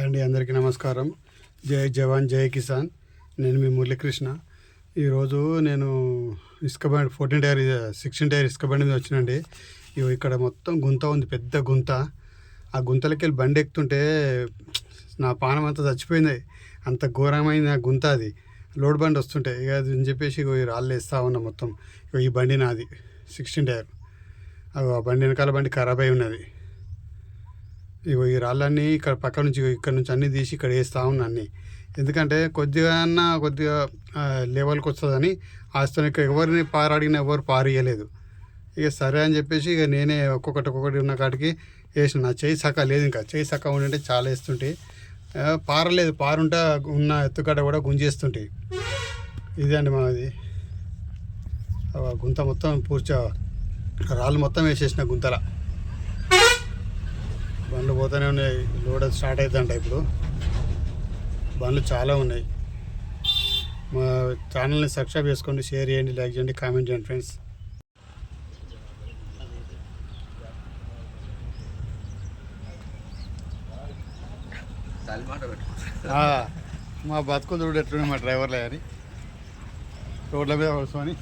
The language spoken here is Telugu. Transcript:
అండి అందరికీ నమస్కారం. జై జవాన్ జై కిసాన్. నేను మీ మురళీకృష్ణ. ఈరోజు నేను ఇసుక బండి ఫోర్టీన్ టైర్ సిక్స్టీన్ టైర్ ఇసుక బండి మీద వచ్చినండి. ఇగో ఇక్కడ మొత్తం గుంత ఉంది పెద్ద గుంత. ఆ గుంతలకి వెళ్ళి బండి ఎక్కుతుంటే నా పానం అంతా చచ్చిపోయింది. అంత ఘోరమైన గుంత అది. లోడ్ బండి వస్తుంటే ఇక అని చెప్పేసి ఇగో రాళ్ళు వేస్తా ఉన్నా మొత్తం. ఇగో ఈ బండి నాది సిక్స్టీన్ టైర్. అగో ఆ బండి వెనకాల బండి ఖరాబ్ అయి ఉన్నది. ఇగో ఈ రాళ్ళన్నీ ఇక్కడ పక్క నుంచి ఇక్కడ నుంచి అన్నీ తీసి ఇక్కడ వేస్తా ఉన్నా ఎందుకంటే కొద్దిగా అన్నా కొద్దిగా లెవెల్కి వస్తుందని ఆస్తిని ఇక్కడ ఎవరిని పారాడిగిన ఎవరు పారియలేదు. ఇక సరే అని చెప్పేసి ఇక నేనే ఒక్కొక్కటి ఒక్కొక్కటి ఉన్న కాడికి వేసిన. నా చేయి సక్క లేదు ఇంకా. చేయి సక్క ఉండింటే చాలా వేస్తుంటే పారలేదు. పారుంటే ఉన్న ఎత్తుగడ్డ కూడా గుంజేస్తుంటాయి ఇదే అండి మాది. గుంత మొత్తం పూర్చా రాళ్ళు మొత్తం వేసేసిన గుంతల. బండ్లు పోతూనే ఉన్నాయి. లోడ్ అది స్టార్ట్ అవుతుందంట ఇప్పుడు. బండ్లు చాలా ఉన్నాయి. మా ఛానల్ని సబ్స్క్రైబ్ చేసుకోండి షేర్ చేయండి లైక్ చేయండి కామెంట్ చేయండి ఫ్రెండ్స్. మా బతుకులు చూడు ఎట్లున్నాయి మా డ్రైవర్లే అని. రోడ్ల మీద కూర్చొని.